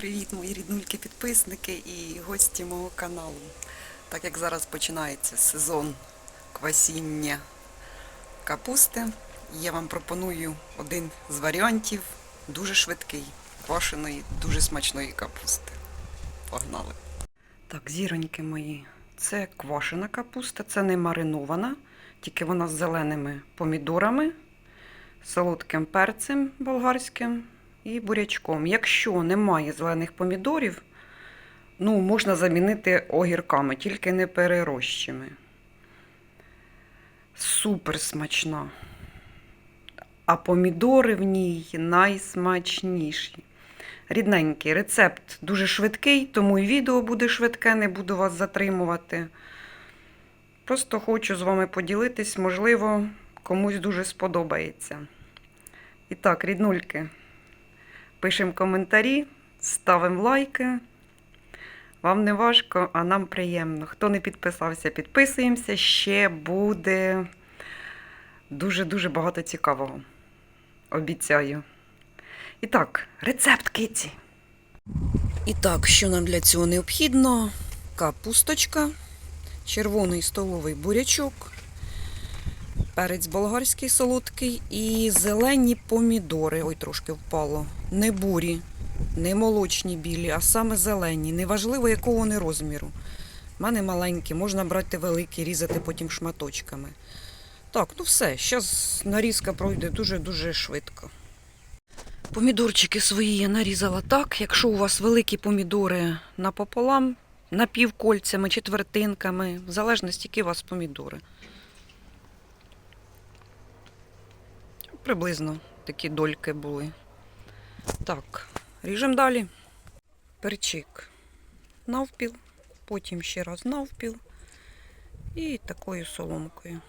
Привіт, мої ріднульки підписники і гості мого каналу. Так як зараз починається сезон квасіння капусти, я вам пропоную один з варіантів дуже швидкий, квашеної, дуже смачної капусти. Погнали! Так, зіроньки мої, це квашена капуста, це не маринована, тільки вона з зеленими помідорами, солодким перцем болгарським і бурячком. Якщо немає зелених помідорів, ну, можна замінити огірками, тільки не перерощими. Супер смачна. А помідори в ній найсмачніші. Рідненький рецепт дуже швидкий, тому і відео буде швидке, не буду вас затримувати. Просто хочу з вами поділитись, можливо, комусь дуже сподобається. І так, ріднульки, пишемо коментарі, ставимо лайки. Вам не важко, а нам приємно. Хто не підписався, підписуємося. Ще буде дуже-дуже багато цікавого. Обіцяю. І так, рецепт киці. І так, що нам для цього необхідно? Капусточка, червоний столовий бурячок, перець болгарський солодкий і зелені помідори. Ой, трошки впало. Не бурі, не молочні білі, а саме зелені. Неважливо, якого вони розміру. У мене маленькі, можна брати великі, різати потім шматочками. Так, ну все, зараз нарізка пройде дуже-дуже швидко. Помідорчики свої я нарізала так. Якщо у вас великі помідори напополам, напівкольцями, четвертинками, в залежності, які у вас помідори. Приблизно такі дольки були. Так, ріжемо далі. Перчик навпіл, потім ще раз навпіл і такою соломкою.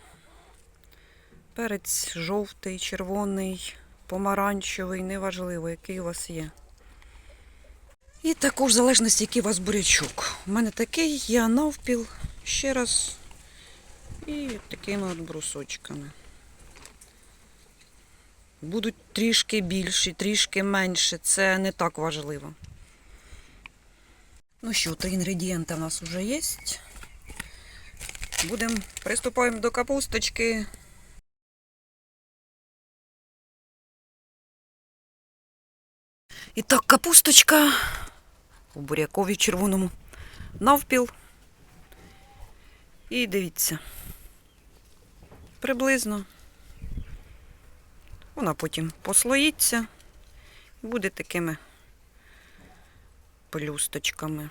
Перець жовтий, червоний, помаранчевий, неважливо, який у вас є. І також в залежності, який у вас бурячок. У мене такий, я навпіл, ще раз. І такими от брусочками. Будуть трішки більші, трішки менше. Це не так важливо. Ну що, три інгредієнти в нас вже є. Будемо приступаємо до капусточки. І так, капусточка у бурякові червоному навпіл. І дивіться, приблизно. Вона потім послоїться і буде такими пелюсточками.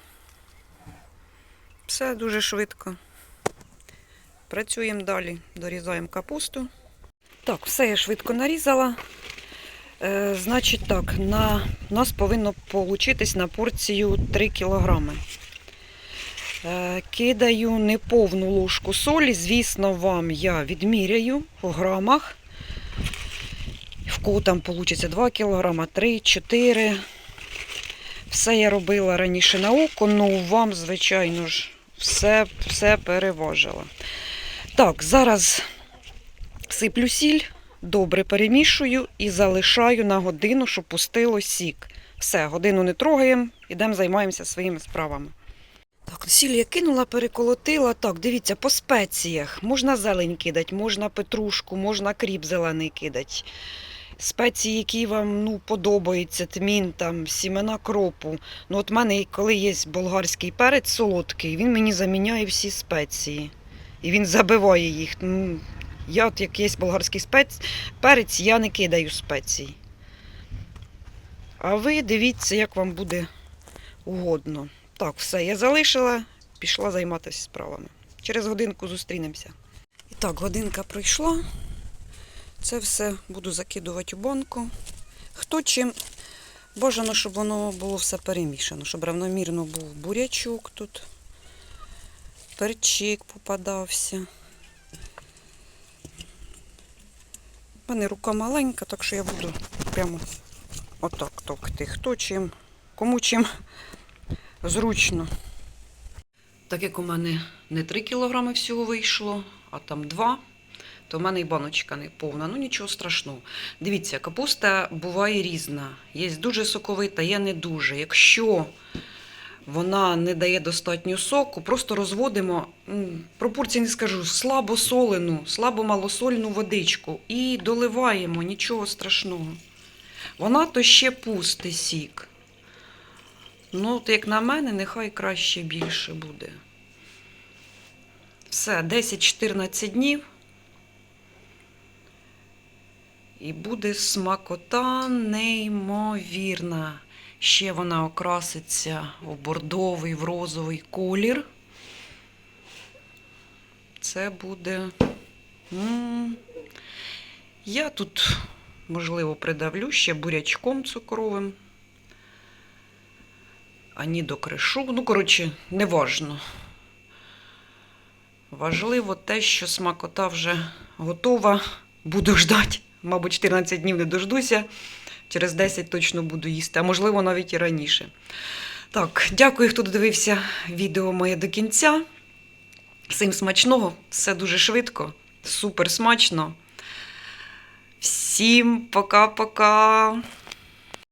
Все дуже швидко. Працюємо далі, дорізаємо капусту. Так, все я швидко нарізала. Е, значить так, на, нас повинно получитись на порцію 3 кілограми. Е, кидаю неповну ложку солі. Звісно, вам я відміряю в грамах. В там вийде 2 кілограма, 3, 4. Все я робила раніше на око, ну вам, звичайно ж, все, все переважила. Так, зараз сиплю сіль, добре перемішую і залишаю на годину, щоб пустило сік. Все, годину не трогаємо, ідемо займаємося своїми справами. Так, сіль я кинула, переколотила. Так, дивіться, по спеціях. Можна зелень кидати, можна петрушку, можна кріп зелений кидати. Спеції, які вам ну, подобаються, тмін, там, сімена кропу. Ну, от в мене, коли є болгарський перець солодкий, він мені заміняє всі спеції. І він забиває їх. Ну, я от як є болгарський спец... перець, я не кидаю спецій. А ви дивіться, як вам буде угодно. Так, все, я залишила, пішла займатися справами. Через годинку зустрінемося. І так, годинка пройшла. Це все буду закидувати у банку. Хто чим бажано, щоб воно було все перемішано, щоб равномірно був бурячок тут, перчик попадався. У мене рука маленька, так що я буду прямо отак товкти. Хто чим, кому чим зручно. Так як у мене не 3 кілограми всього вийшло, а там 2, то в мене і баночка не повна. Ну нічого страшного. Дивіться, капуста буває різна. Є дуже соковита, є не дуже. Якщо вона не дає достатньо соку, просто розводимо, пропорції не скажу, слабо солену, слабо малосольну водичку і доливаємо, нічого страшного. Вона то ще пусте сік. Ну, от як на мене, нехай краще більше буде. Все, 10-14 днів. І буде смакота неймовірна. Ще вона окраситься в бордовий, в розовий колір. Це буде. Я тут, можливо, придавлю ще бурячком цукровим. Ані докришу. Ну, коротше, неважно. Важливо те, що смакота вже готова. Буду ждати. Мабуть, 14 днів не дождуся. Через 10 точно буду їсти, а можливо навіть і раніше. Так, дякую, хто додивився відео моє до кінця. Всім смачного, все дуже швидко, супер смачно. Всім пока-пока.